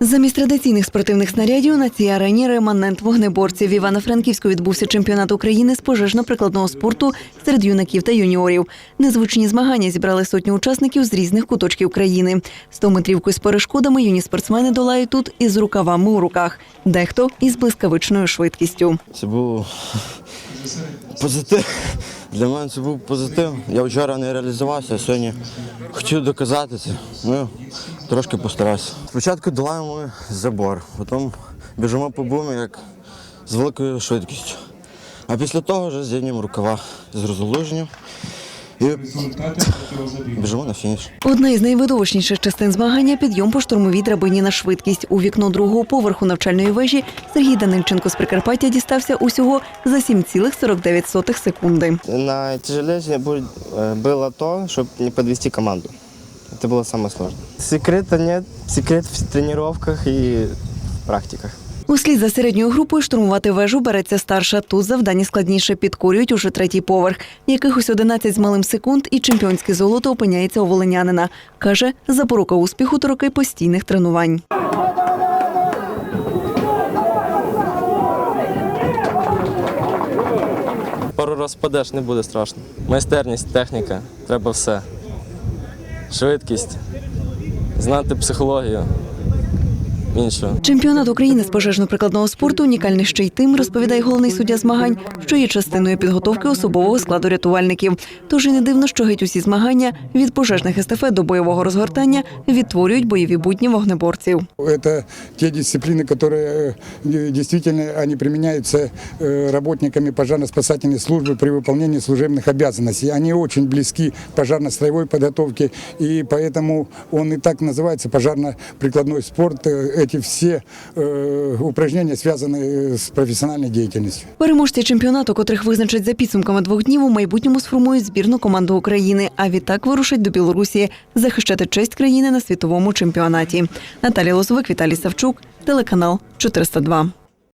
Замість традиційних спортивних снарядів на цій арені реманент вогнеборців. В Івано-Франківську відбувся чемпіонат України з пожежно-прикладного спорту серед юнаків та юніорів. Незвичні змагання зібрали сотню учасників з різних куточків країни. Сто метрівку з перешкодами юні спортсмени долають тут із рукавами у руках. Дехто із блискавичною швидкістю. Це був позитив. Для мене це був позитив. Я вчора не реалізувався, а сьогодні хотів доказати це. Ну, трошки постарався. Спочатку долаємо забор, потім біжимо по бумі як з великою швидкістю. А після того вже з'єднуємо рукава з розгалуженням і біжимо на фініш. Одна із найвидовищніших частин змагання підйом по штурмовій драбині на швидкість. У вікно другого поверху навчальної вежі Сергій Данильченко з Прикарпаття дістався усього за 7,49 секунди. Наитяжелее будет, э, было то, чтобы не подвести команду. Это было самое сложное. Секрета нет. Секрет в тренировках и в практиках. Услід за середньою групою штурмувати вежу береться старша. Тут завдання складніше підкорюють уже третій поверх. Якихось 11 з малим секунд і чемпіонське золото опиняється у волинянина. Каже, запорука успіху то роки постійних тренувань. Пару раз впадеш, не буде страшно. Майстерність, техніка, треба все. Швидкість, знати психологію Іншого. Чемпіонат України з пожежно-прикладного спорту унікальний ще й тим, розповідає головний суддя змагань, що є частиною підготовки особового складу рятувальників. Тож і не дивно, що геть усі змагання від пожежних естафет до бойового розгортання відтворюють бойові будні вогнеборців. Это те дисциплины, которые э, действительно они применяются э, работниками пожарно-спасательной службы при выполнении служебных обязанностей. Они очень близки к пожарно-строевой подготовке, и поэтому он и так называется пожарно-прикладной спорт. Э, Эти все э, упражнения связаны э, с профессиональной деятельностью. Переможці чемпіонату, котрих визначать за підсумками двох днів, у майбутньому сформують збірну команду України, а відтак вирушать до Білорусі захищати честь країни на світовому чемпіонаті. Наталія Лозовик, Віталій Савчук, телеканал 402.